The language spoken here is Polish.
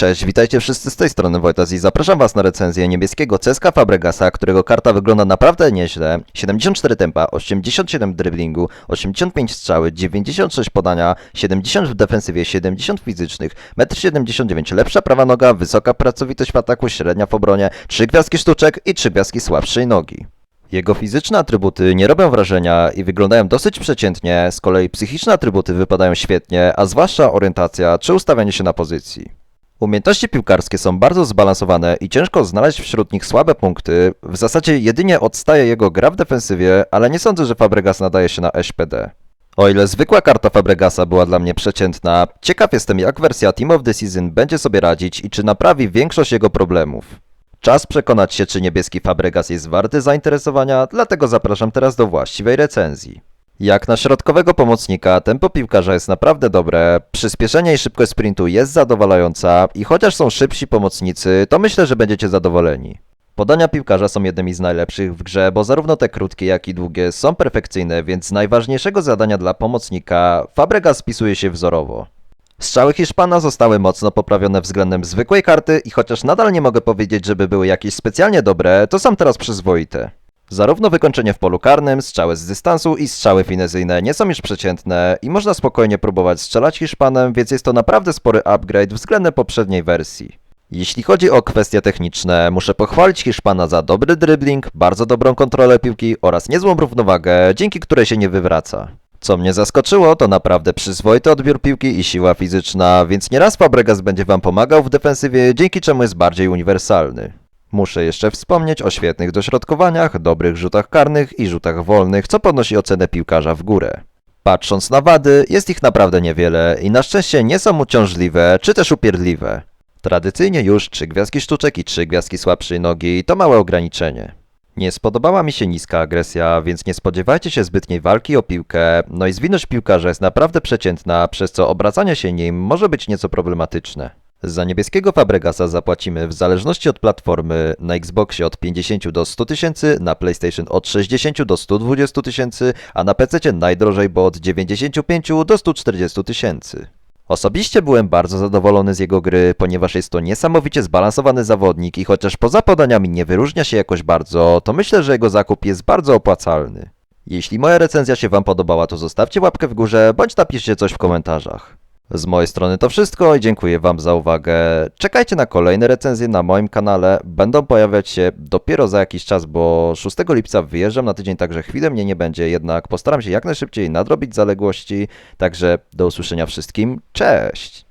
Cześć, witajcie wszyscy z tej strony Wojtas i zapraszam was na recenzję niebieskiego Ceska Fabregasa, którego karta wygląda naprawdę nieźle. 74 tempa, 87 driblingu, 85 strzały, 96 podania, 70 w defensywie, 70 fizycznych, 1,79 m, lepsza prawa noga, wysoka pracowitość w ataku, średnia w obronie, 3 gwiazdki sztuczek i 3 gwiazdki słabszej nogi. Jego fizyczne atrybuty nie robią wrażenia i wyglądają dosyć przeciętnie, z kolei psychiczne atrybuty wypadają świetnie, a zwłaszcza orientacja czy ustawianie się na pozycji. Umiejętności piłkarskie są bardzo zbalansowane i ciężko znaleźć wśród nich słabe punkty. W zasadzie jedynie odstaje jego gra w defensywie, ale nie sądzę, że Fabregas nadaje się na SPD. O ile zwykła karta Fabregasa była dla mnie przeciętna, ciekaw jestem jak wersja Team of the Season będzie sobie radzić i czy naprawi większość jego problemów. Czas przekonać się, czy niebieski Fabregas jest warty zainteresowania, dlatego zapraszam teraz do właściwej recenzji. Jak na środkowego pomocnika, tempo piłkarza jest naprawdę dobre, przyspieszenie i szybkość sprintu jest zadowalająca i chociaż są szybsi pomocnicy, to myślę, że będziecie zadowoleni. Podania piłkarza są jednymi z najlepszych w grze, bo zarówno te krótkie, jak i długie są perfekcyjne, więc z najważniejszego zadania dla pomocnika Fabregas spisuje się wzorowo. Strzały Hiszpana zostały mocno poprawione względem zwykłej karty i chociaż nadal nie mogę powiedzieć, żeby były jakieś specjalnie dobre, to są teraz przyzwoite. Zarówno wykończenie w polu karnym, strzały z dystansu i strzały finezyjne nie są już przeciętne i można spokojnie próbować strzelać Hiszpanem, więc jest to naprawdę spory upgrade względem poprzedniej wersji. Jeśli chodzi o kwestie techniczne, muszę pochwalić Hiszpana za dobry dribbling, bardzo dobrą kontrolę piłki oraz niezłą równowagę, dzięki której się nie wywraca. Co mnie zaskoczyło, to naprawdę przyzwoity odbiór piłki i siła fizyczna, więc nieraz Fabregas będzie Wam pomagał w defensywie, dzięki czemu jest bardziej uniwersalny. Muszę jeszcze wspomnieć o świetnych dośrodkowaniach, dobrych rzutach karnych i rzutach wolnych, co podnosi ocenę piłkarza w górę. Patrząc na wady, jest ich naprawdę niewiele i na szczęście nie są uciążliwe czy też upierdliwe. Tradycyjnie już trzy gwiazdki sztuczek i trzy gwiazdki słabszej nogi to małe ograniczenie. Nie spodobała mi się niska agresja, więc nie spodziewajcie się zbytniej walki o piłkę, no i zwinność piłkarza jest naprawdę przeciętna, przez co obracanie się nim może być nieco problematyczne. Za niebieskiego Fabregasa zapłacimy w zależności od platformy na Xboxie od 50 do 100 tysięcy, na PlayStation od 60 do 120 tysięcy, a na PC najdrożej, bo od 95 do 140 tysięcy. Osobiście byłem bardzo zadowolony z jego gry, ponieważ jest to niesamowicie zbalansowany zawodnik i chociaż poza podaniami nie wyróżnia się jakoś bardzo, to myślę, że jego zakup jest bardzo opłacalny. Jeśli moja recenzja się Wam podobała, to zostawcie łapkę w górze, bądź napiszcie coś w komentarzach. Z mojej strony to wszystko i dziękuję Wam za uwagę. Czekajcie na kolejne recenzje na moim kanale. Będą pojawiać się dopiero za jakiś czas, bo 6 lipca wyjeżdżam na tydzień, także chwilę mnie nie będzie, jednak postaram się jak najszybciej nadrobić zaległości. Także do usłyszenia wszystkim. Cześć!